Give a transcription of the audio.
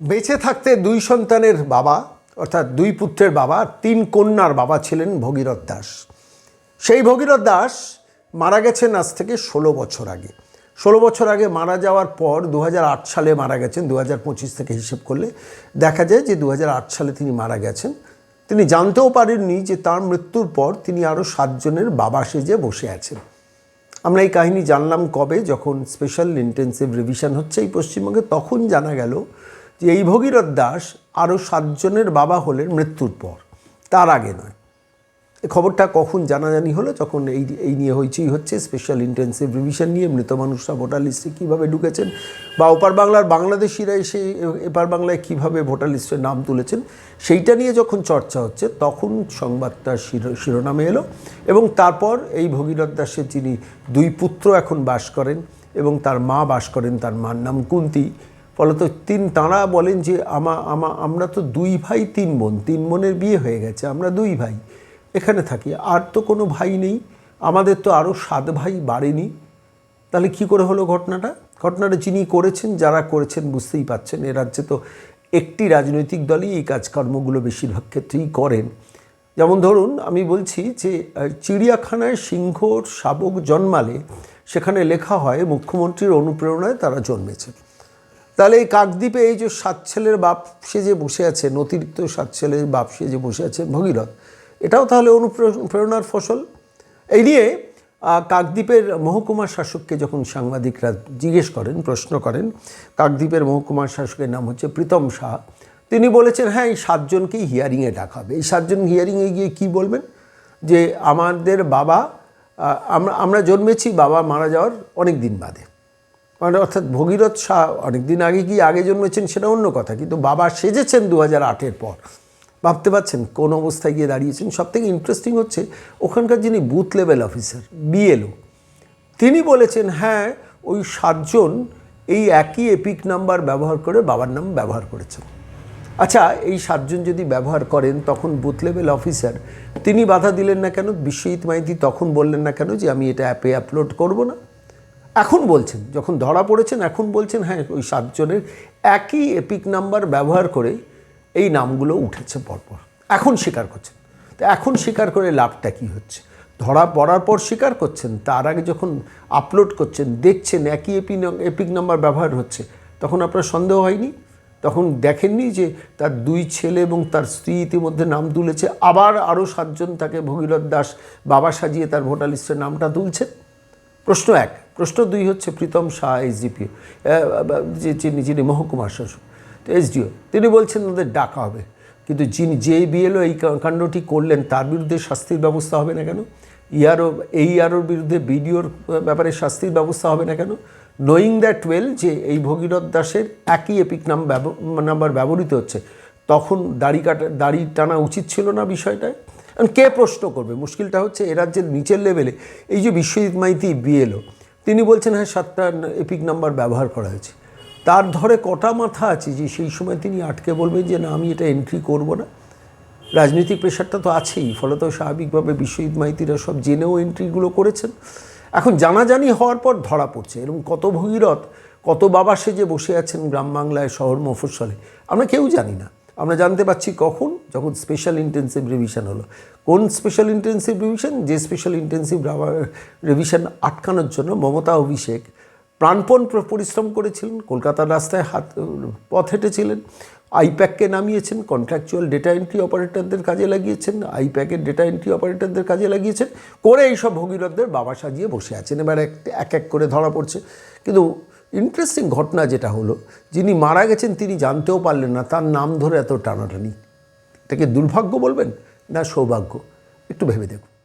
বেঁচে থাকতে দুই সন্তানের বাবা, অর্থাৎ দুই পুত্রের বাবা, তিন কন্যার বাবা ছিলেন ভগীরথ দাস। সেই ভগীরথ দাস মারা গেছেন আজ থেকে ষোলো বছর আগে। ষোলো বছর আগে মারা যাওয়ার পর দু হাজার আট সালে মারা গেছেন দু হাজার পঁচিশ থেকে হিসেব করলে দেখা যায় যে দু হাজার আট সালে তিনি মারা গেছেন। তিনি জানতেও পারেননি যে তার মৃত্যুর পর তিনি আরও সাতজনের বাবা সেজে বসে আছেন। আমরা এই কাহিনী জানলাম কবে, যখন স্পেশাল ইন্টেন্সিভ রিভিশন হচ্ছে এই পশ্চিমবঙ্গে, তখন জানা গেল যে এই ভগীরথ দাস আরও সাতজনের বাবা হলেন মৃত্যুর পর। তার আগে নয়। এই খবরটা কখন জানাজানি হলো, যখন এই এই নিয়ে হইচই হচ্ছে স্পেশাল ইন্টেন্সিভ রিভিশন নিয়ে মৃত মানুষরা ভোটার লিস্টে কীভাবে ঢুকেছেন বা ওপার বাংলার বাংলাদেশিরা এসে এপার বাংলায় কীভাবে ভোটার লিস্টে নাম তুলেছেন, সেইটা নিয়ে যখন চর্চা হচ্ছে, তখন সংবাদটা শিরো, শিরোনামে এলো এবং তারপর এই ভগীরথ দাসের যিনি দুই পুত্র এখন বাস করেন এবং তার মা বাস করেন, তার মার নাম কুন্তি ফলত তিন তাঁরা বলেন যে আমা আমা, আমরা তো দুই ভাই, তিন বোন, তিন বোনের বিয়ে হয়ে গেছে, আমরা দুই ভাই, এখানে থাকি। আর তো কোনো ভাই নেই, আমাদের তো আরও সাত ভাই বাড়েনি তাহলে কি করে হলো ঘটনাটা? ঘটনাটা যিনি করেছেন, যারা করেছেন বুঝতেই পাচ্ছেন, এ রাজ্যে তো একটি রাজনৈতিক দলই এই কাজকর্মগুলো বেশিরভাগ ক্ষেত্রেই করেন। যেমন ধরুন, আমি বলছি যে চিড়িয়াখানায় সিংহর শাবক জন্মালে সেখানে লেখা হয়, মুখ্যমন্ত্রীর অনুপ্রেরণায় তারা জন্মেছে। তাহলে এই কাকদ্বীপে এই যে সাত ছেলের বাপ সে যে বসে আছেন অতিরিক্ত সাত ছেলের বাপ সে যে বসে আছেন ভগীরথ, এটাও তাহলে অনুপ্রেরণার ফসল? এই নিয়ে কাকদ্বীপের মহকুমা শাসককে যখন সাংবাদিকরা জিজ্ঞেস করেন, প্রশ্ন করেন, কাকদ্বীপের মহকুমা শাসকের নাম হচ্ছে প্রীতম শাহ তিনি বলেছেন হ্যাঁ এই সাতজনকেই হিয়ারিংয়ে ডাকা হবে। এই সাতজন হিয়ারিংয়ে গিয়ে কি বলবেন? যে আমাদের বাবা আমরা আমরা জন্মেছি, বাবা মারা যাওয়ার অনেক দিন বাদে। মানে অর্থাৎ ভগীরথ শাহ অনেকদিন আগে কি আগে জন্মেছেন সেটা অন্য কথা, কিন্তু বাবা সেজেছেন দু হাজার আটের পর। ভাবতে পারছেন কোন অবস্থায় গিয়ে দাঁড়িয়েছেন? সব থেকে ইন্টারেস্টিং হচ্ছে ওখানকার যিনি বুথ লেভেল অফিসার বিএলও তিনি বলেছেন হ্যাঁ ওই সাতজন এই একই এপিক নাম্বার ব্যবহার করে বাবার নাম ব্যবহার করেছেন। আচ্ছা এই সাতজন যদি ব্যবহার করেন, তখন বুথ লেভেল অফিসার তিনি বাধা দিলেন না কেন? বিশ্বজিৎ মাইতি তখন বললেন না কেন যে আমি এটা অ্যাপে আপলোড করব না? এখন বলছেন, যখন ধরা পড়েছেন, এখন বলছেন হ্যাঁ ওই সাতজনের একই এপিক নাম্বার ব্যবহার করে এই নামগুলো উঠেছে পরপর। এখন স্বীকার করছেন। তো এখন স্বীকার করে লাভটা কি হচ্ছে? ধরা পড়ার পর স্বীকার করছেন, তার আগে যখন আপলোড করছেন, দেখছেন একই এপি এপিক নাম্বার ব্যবহার হচ্ছে, তখন আপনার সন্দেহ হয়নি? তখন দেখেননি যে তার দুই ছেলে এবং তার স্ত্রী ইতিমধ্যে নাম তুলেছে, আবার আরও সাতজন তাকে ভগীরথ দাস বাবা সাজিয়ে তার ভোটার লিস্টের নামটা তুলছে প্রশ্ন এক। প্রশ্ন দুই হচ্ছে প্রীতম শাহ যে যিনি যিনি মহকুমা শাসক, তো এসডিও তিনি বলছেন ওদের ডাকা হবে। কিন্তু যিনি যে বিএলও এই কাণ্ডটি করলেন, তার বিরুদ্ধে শাস্তির ব্যবস্থা হবে না কেন? ইয়ারও, এই ইয়ারোর বিরুদ্ধে বিডিওর ব্যাপারে শাস্তির ব্যবস্থা হবে না কেন? নোয়িং দ্যাট ওয়েল যে এই ভগীরথ দাসের একই এপিক নাম নাম্বার ব্যবহৃত হচ্ছে, তখন দাড়ি কাটা, দাড়ি টানা উচিত ছিল না বিষয়টায়? কে প্রশ্ন করবে? মুশকিলটা হচ্ছে, এ রাজ্যের নিচের লেভেলে এই যে বিশ্বজিৎ মাইতি বিএলও তিনি বলছেন হ্যাঁ সাতটা এপিক নাম্বার ব্যবহার করা হয়েছে। তার ধরে কটা মাথা আছে যে সেই সময় তিনি আটকে বলবেন যে, না, আমি এটা এন্ট্রি করব না। রাজনৈতিক প্রেশারটা তো আছেই, ফলত স্বাভাবিকভাবে বিশ্বজিৎ মাইতিরা সব জেনেও এন্ট্রিগুলো করেছেন। এখন জানাজানি হওয়ার পর ধরা পড়ছে। এরকম কত ভগীরথ, কত বাবা সেজে বসে আছেন গ্রাম বাংলায়, শহর মফস্বলে, আমরা কেউ জানি না। আমরা জানতে পারছি কখন, যখন স্পেশাল ইন্টেন্সিভ রিভিশন হলো। কোন স্পেশাল ইন্টেন্সিভ রিভিশন যে স্পেশাল ইন্টেন্সিভ রিভিশন আটকানোর জন্য মমতা অভিষেক প্রাণপণ পরিশ্রম করেছিলেন, কলকাতার রাস্তায় হাত, পথ হেঁটেছিলেন, আইপ্যাককে নামিয়েছেন কন্ট্রাকচুয়াল ডেটা এন্ট্রি অপারেটরদের কাজে লাগিয়েছেন, আইপ্যাকের ডেটা এন্ট্রি অপারেটরদের কাজে লাগিয়েছেন, করে এইসব ভগীরথদের বাবা সাজিয়ে বসে আছেন। এবার এক এক এক করে ধরা পড়ছে। কিন্তু ইন্টারেস্টিং ঘটনা যেটা হলো, যিনি মারা গেছেন তিনি জানতেও পারলেন না, তার নাম ধরে এত টানাটানি। এটাকে দুর্ভাগ্য বলবেন না সৌভাগ্য? একটু ভেবে দেখুন।